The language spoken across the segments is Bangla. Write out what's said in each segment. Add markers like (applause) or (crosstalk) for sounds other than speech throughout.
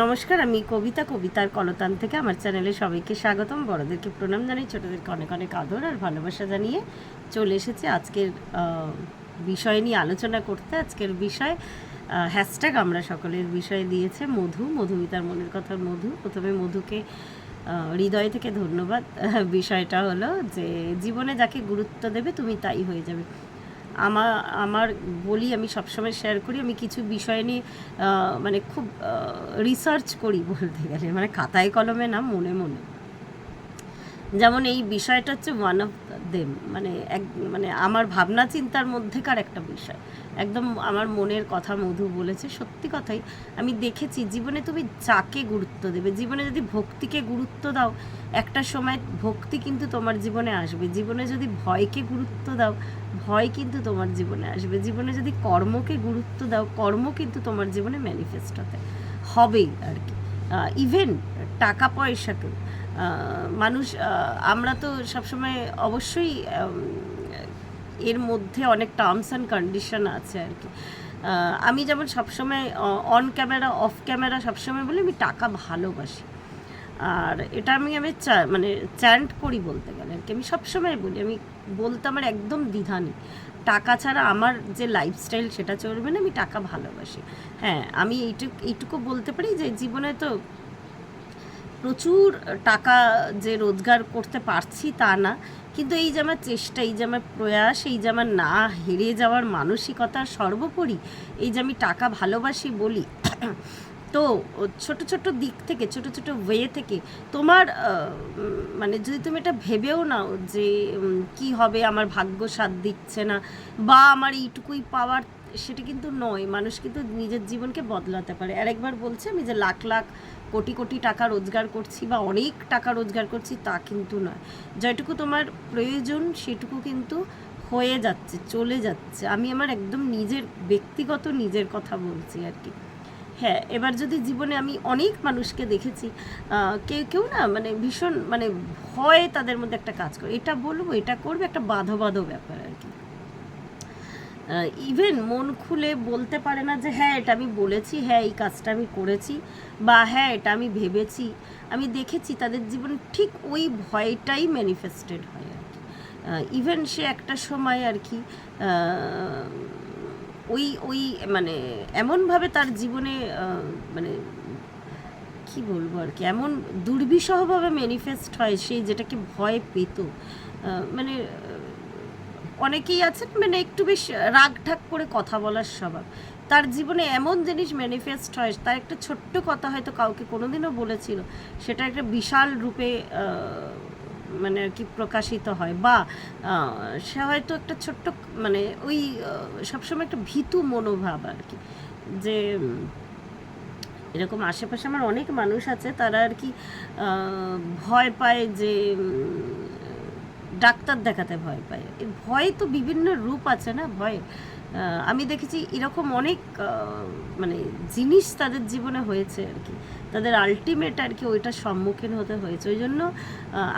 নমস্কার, আমি কবিতা, কবিতার কলতান থেকে আমার চ্যানেলে সবাইকে স্বাগতম। বড়দেরকে প্রণাম জানাই ছোটদেরকে অনেক অনেক আদর আর ভালোবাসা জানিয়ে চলে এসেছি আজকের বিষয় নিয়ে আলোচনা করতে। আজকের বিষয় হ্যাশট্যাগ আমরা সকলের বিষয় দিয়েছে, মধু। মধুমিতার মনের কথার মধু। প্রথমে মধুকে হৃদয় থেকে ধন্যবাদ। বিষয়টা হলো যে, জীবনে যাকে গুরুত্ব দেবে, তুমি তাই হয়ে যাবে। আমার আমার বলি আমি সবসময় শেয়ার করি, আমি কিছু বিষয় নিয়ে মানে খুব রিসার্চ করি বলতে গেলে। মানে খাতায় কলমে না, মনে মনে। যেমন এই বিষয়টা হচ্ছে ওয়ান অফ দেম মানে এক মানে আমার ভাবনা চিন্তার মধ্যেকার একটা বিষয়। একদম আমার মনের কথা মধু বলেছে, সত্যি কথাই। আমি দেখেছি জীবনে তুমি যাকে গুরুত্ব দেবে, জীবনে যদি ভক্তিকে গুরুত্ব দাও, একটা সময় ভক্তি কিন্তু তোমার জীবনে আসবে। জীবনে যদি ভয়কে গুরুত্ব দাও, ভয় কিন্তু তোমার জীবনে আসবে। জীবনে যদি কর্মকে গুরুত্ব দাও, কর্ম কিন্তু তোমার জীবনে ম্যানিফেস্ট হতে হবেই আর কি। ইভেন টাকা পয়সাকেও মানুষ আমরা তো সবসময় অবশ্যই এর মধ্যে অনেক টার্মস অ্যান্ড কন্ডিশন আছে আর কি। আমি যেমন সবসময় অন ক্যামেরা অফ ক্যামেরা সবসময় বলি, আমি টাকা ভালোবাসি। আর এটা আমি আমি মানে চ্যান্ট করি বলতে গেলে আর কি। আমি সবসময় বলি, আমি বলতে আমার একদম দ্বিধা নেই। টাকা ছাড়া আমার যে লাইফস্টাইল সেটা চলবে না, আমি টাকা ভালোবাসি। হ্যাঁ আমি এইটুকু এইটুকু বলতে পারি যে জীবনে তো প্রচুর টাকা যে রোজগার করতে পারছি তা না, কিন্তু এই যে আমার চেষ্টা, এই যে আমার প্রয়াস, এই যে আমার না হেরে যাওয়ার মানসিকতা সর্বোপরি, এই যে আমি টাকা ভালোবাসি বলি, তো ছোট ছোট দিক থেকে, ছোট ছোট ওয়ে থেকে তোমার মানে যদি তুমি এটা ভেবেও নাও যে কি হবে, আমার ভাগ্য সাথ দিচ্ছে না, বা আমার এইটুকুই পাওয়ার সেটা কিন্তু নয়, মানুষ কিন্তু নিজের জীবনকে বদলাতে পারে। আর একবার বলছে আমি যে লাখ লাখ কোটি কোটি টাকা রোজগার করছি বা অনেক টাকা রোজগার করছি তা কিন্তু নয়। যেটুকু তোমার প্রয়োজন সেটুকু কিন্তু হয়ে যাচ্ছে, চলে যাচ্ছে। আমি আমার একদম নিজের ব্যক্তিগত নিজের কথা বলছি আর কি। হ্যাঁ এবার যদি জীবনে আমি অনেক মানুষকে দেখেছি কেউ কেউ না মানে ভীষণ মানে ভয় তাদের মধ্যে একটা কাজ করে। এটা বলব, এটা করবে একটা বাধো বাধো ব্যাপার আর ইভেন মন খুলে বলতে পারে না যে হ্যাঁ এটা আমি বলেছি হ্যাঁ এই কাজটা আমি করেছি বা হ্যাঁ এটা আমি ভেবেছি। আমি দেখেছি তাদের জীবনে ঠিক ওই ভয়টাই ম্যানিফেস্টেড হয় আর কি। ইভেন সে একটা সময় আর কি ওই ওই মানে এমনভাবে তার জীবনে মানে কি বলব আর কি, এমন দুর্বিষহভাবে ম্যানিফেস্ট হয় সেই যেটাকে ভয় পেত। মানে অনেকেই আছেন মানে একটু বেশ রাগ ঠাক করে কথা বলার স্বভাব। তার জীবনে এমন জিনিস ম্যানিফেস্ট হয়, তার একটা ছোট্ট কথা হয়তো কাউকে কোনোদিনও বলেছিল, সেটা একটা বিশাল রূপে মানে আর কি প্রকাশিত হয় বা সে হয়তো একটা ছোট্ট মানে ওই সবসময় একটা ভীতু মনোভাব আর কি। যে, এরকম আশেপাশে আমার অনেক মানুষ আছে, তারা আর কি ভয় পায় যে ডাক্তার দেখাতে ভয় পায়। ভয় তো বিভিন্ন রূপ আছে না? ভয় আমি দেখেছি এরকম অনেক মানে জিনিস তাদের জীবনে হয়েছে আর কি। তাদের আলটিমেট আর কি ওইটার সম্মুখীন হতে হয়েছে। ওই জন্য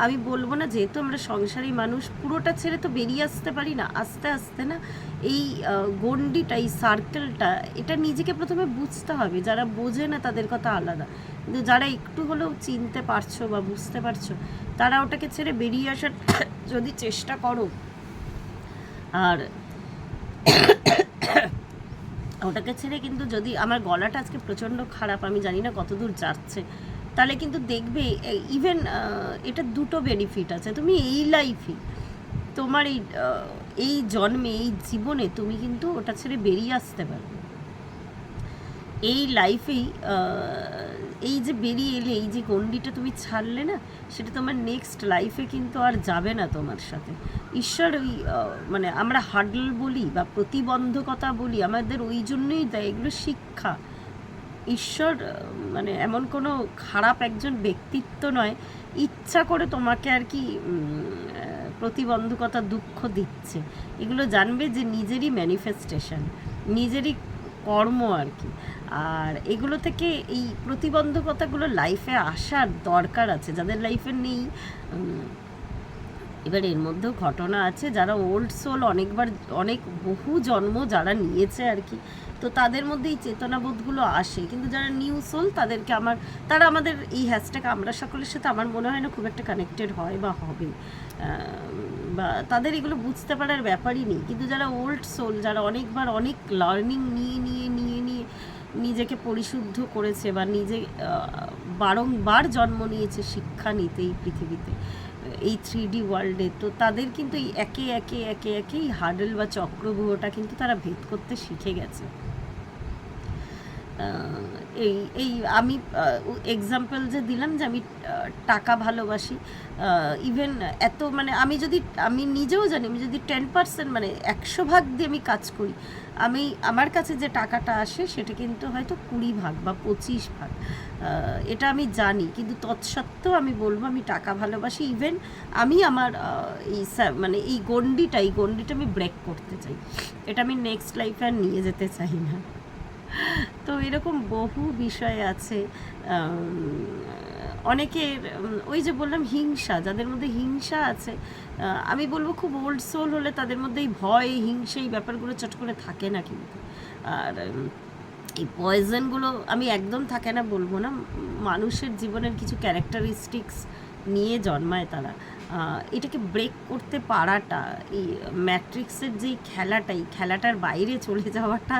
আমি বলব না যেহেতু আমরা সংসারী মানুষ, পুরোটা ছেড়ে তো বেরিয়ে আসতে পারি না, আস্তে আস্তে না এই গণ্ডিটা, এই সার্কেলটা এটা নিজেকে প্রথমে বুঝতে হবে। যারা বোঝে না তাদের কথা আলাদা। কিন্তু যারা একটু হলেও চিনতে পারছ বা বুঝতে পারছ, তারা ওটাকে ছেড়ে বেরিয়ে আসার (coughs) যদি চেষ্টা করো। আর ওটাকে ছেড়ে কিন্তু যদি আমার গলাটা আজকে প্রচণ্ড খারাপ, আমি জানি না কতদূর যাচ্ছে, তাহলে কিন্তু দেখবে ইভেন এটা দুটো বেনিফিট আছে। তুমি এই লাইফে তোমার এই এই জন্মে, এই জীবনে তুমি কিন্তু ওটা ছেড়ে বেরিয়ে আসতে পারবে। এই লাইফেই এই যে বেরিয়ে এলে, এই যে গণ্ডিটা তুমি ছাড়লে না, সেটা তোমার নেক্সট লাইফে কিন্তু আর যাবে না তোমার সাথে। ঈশ্বর ওই মানে আমরা হাডল বলি বা প্রতিবন্ধকতা বলি, আমাদের ওই জন্যই দেয় এগুলো শিক্ষা। ঈশ্বর মানে এমন কোনো খারাপ একজন ব্যক্তিত্ব নয়, ইচ্ছা করে তোমাকে আর কি প্রতিবন্ধকতা, দুঃখ দিচ্ছে। এগুলো জানবে যে নিজেরই ম্যানিফেস্টেশন নিজেরই কর্ম আর কি। আর এগুলো থেকে এই প্রতিবন্ধকতাগুলো লাইফে আসার দরকার আছে। যাদের লাইফে নেই এবার এর মধ্যেও ঘটনা আছে। যারা ওল্ড সোল অনেকবার, অনেক বহু জন্ম যারা নিয়েছে আর কি, তো তাদের মধ্যে এই চেতনাবোধগুলো আসে। কিন্তু যারা নিউ সোল তাদেরকে আমার, তারা আমাদের এই হ্যাশট্যাগ আমরা সকলের সাথে আমার মনে হয় না খুব একটা কানেক্টেড হয় বা হবে। তাদের এগুলো বুঝতে পারার ব্যাপারই নেই। কিন্তু যারা ওল্ড সোল যারা অনেকবার অনেক লার্নিং নিয়ে নিয়ে নিয়ে নিয়ে নিজেকে পরিশুদ্ধ করেছে বা নিজে বারংবার জন্ম নিয়েছে শিক্ষা নিতে এই পৃথিবীতে, এই থ্রি ডি ওয়ার্ল্ডে তো তাদের কিন্তু এই একে একে একে একে এই হার্ডেল বা চক্রব্যূহটা কিন্তু তারা ভেদ করতে শিখে গেছে। এই এই আমি এক্সাম্পল যে দিলাম যে আমি টাকা ভালোবাসি ইভেন এত মানে আমি যদি, আমি নিজেও জানি, আমি যদি টেন পার্সেন্ট মানে একশো ভাগ দিয়ে আমি কাজ করি, আমি, আমার কাছে যে টাকাটা আসে সেটা কিন্তু হয়তো কুড়ি ভাগ বা পঁচিশ ভাগ এটা আমি জানি, কিন্তু তৎসত্ত্বেও আমি বলব আমি টাকা ভালোবাসি ইভেন আমি আমার এই মানে এই গণ্ডিটা এই গণ্ডিটা আমি ব্রেক করতে চাই, এটা আমি নেক্সট লাইফে আর নিয়ে যেতে চাই না। তো এরকম বহু বিষয় আছে আম, অনেকের ওই যে বললাম হিংসা যাদের মধ্যে হিংসা আছে আমি বলব খুব ওল্ড সোল হলে তাদের মধ্যে এই ভয় হিংসা এই ব্যাপারগুলো চট করে থাকে না কিন্তু। আর এই পয়জনগুলো আমি একদম থাকে না বলব না মানুষের জীবনের কিছু ক্যারেক্টারিস্টিক্স নিয়ে জন্মায় তারা। এটাকে ব্রেক করতে পারাটা, এই ম্যাট্রিক্সের যেই খেলাটা, এই খেলাটার বাইরে চলে যাওয়াটা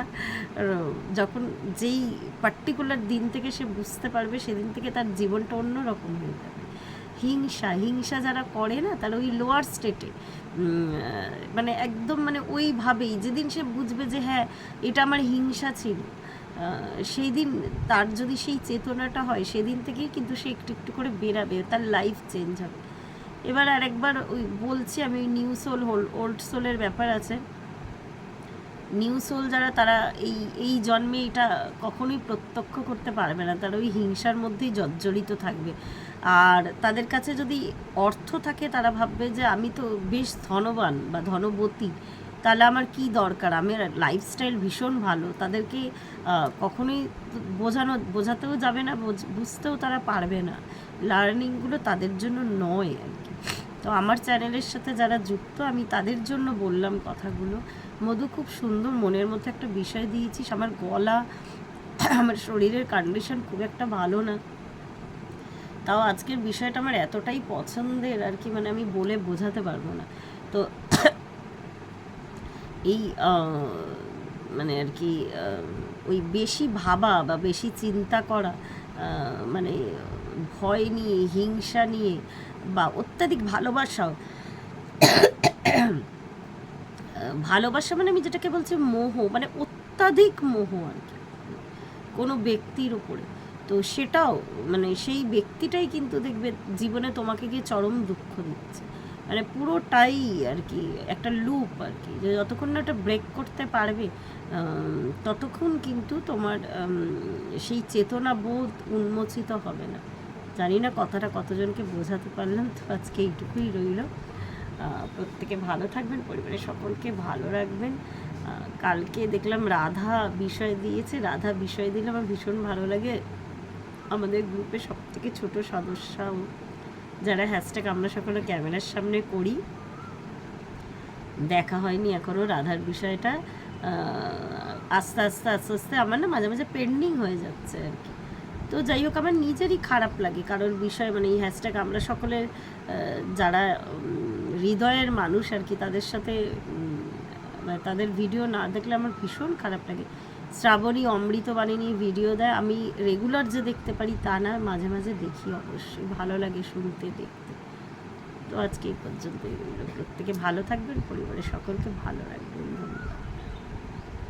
যখন যেই পার্টিকুলার দিন থেকে সে বুঝতে পারবে, সেদিন থেকে তার জীবনটা অন্যরকম হয়ে যাবে। হিংসা হিংসা যারা করে না তারা ওই লোয়ার স্টেটে মানে একদম মানে ওইভাবেই, যেদিন সে বুঝবে যে হ্যাঁ এটা আমার হিংসা ছিল সেই দিন তার যদি সেই চেতনাটা হয়, সেদিন থেকেই কিন্তু সে একটু একটু করে বেরাবে, তার লাইফ চেঞ্জ হবে। এবার আরেকবার ওই বলছি আমি নিউ সোল ওল্ড সোলের ব্যাপার আছে। নিউ সোল যারা, তারা এই এই জন্মে এটা কখনোই প্রত্যক্ষ করতে পারবে না। তারা ওই হিংসার মধ্যেই জর্জরিত থাকবে। আর তাদের কাছে যদি অর্থ থাকে, তারা ভাববে যে আমি তো বেশ ধনবান বা ধনবতী, তাহলে আমার কি দরকার? আমার লাইফস্টাইল ভীষণ ভালো। তাদেরকে কখনোই বোঝানো, বোঝাতেও যাবে না, বোঝ- বুঝতেও তারা পারবে না। লার্নিংগুলো তাদের জন্য নয় আর কি। তো আমার চ্যানেলের সাথে যারা যুক্ত, আমি তাদের জন্য বললাম কথাগুলো। মধু খুব সুন্দর মনের মধ্যে একটা বিষয় দিয়েছিস। আমার গলা, আমার শরীরের কন্ডিশন খুব একটা ভালো না। তাও আজকের বিষয়টা আমার এতটাই পছন্দের আর কি মানে আমি বলে বোঝাতে পারব না। তো এই মানে আর কি ওই বেশি ভাবা বা বেশি চিন্তা করা মানে ভয় নিয়ে, হিংসা নিয়ে বা অত্যাধিক ভালোবাসাও ভালোবাসা মানে আমি যেটাকে বলছি মোহ মানে অত্যাধিক মোহ আর কি। কোনো ব্যক্তির উপরে। তো সেটাও মানে সেই ব্যক্তিটাই কিন্তু দেখবে জীবনে তোমাকে গিয়ে চরম দুঃখ দিচ্ছে। মানে পুরোটাই আর কি, একটা লুপ আর কি। যে যতক্ষণ না ওটা ব্রেক করতে পারবে ততক্ষণ কিন্তু তোমার সেই চেতনা বোধ উন্মোচিত হবে না। জানি না কথাটা কতজনকে বোঝাতে পারলাম, তো আজকে এইটুকুই রইল। প্রত্যেকে ভালো থাকবেন, পরিবারের সকলকে ভালো রাখবেন। কালকে দেখলাম রাধা বিষয় দিয়েছে, রাধা বিষয় দিলে আমার ভীষণ ভালো লাগে। আমাদের গ্রুপে সব থেকে ছোটো সদস্যাও। যারা হ্যাশট্যাগ আমরা সকলে ক্যামেরার সামনে করি, দেখা হয়নি এখনও রাধার বিষয়টা। আস্তে আস্তে আস্তে আস্তে আমার না মাঝে মাঝে পেন্ডিং হয়ে যাচ্ছে আর কি। তো যাই হোক, আমার নিজেরই খারাপ লাগে কারোর বিষয় মানে এই হ্যাশট্যাগ আমরা সকলের যারা হৃদয়ের মানুষ আর কি, তাদের সাথে মানে তাদের ভিডিও না দেখলে আমার ভীষণ খারাপ লাগে। শ্রাবণী অমৃত নিয়ে ভিডিও দেয়। আমি রেগুলার যে দেখতে পারি তা না, মাঝে মাঝে দেখি অবশ্যই। ভালো লাগে শুনতে, দেখতে। তো আজকে এই পর্যন্ত প্রত্যেকে ভালো থাকবেন, পরিবারের সকলকে ভালো রাখবেন।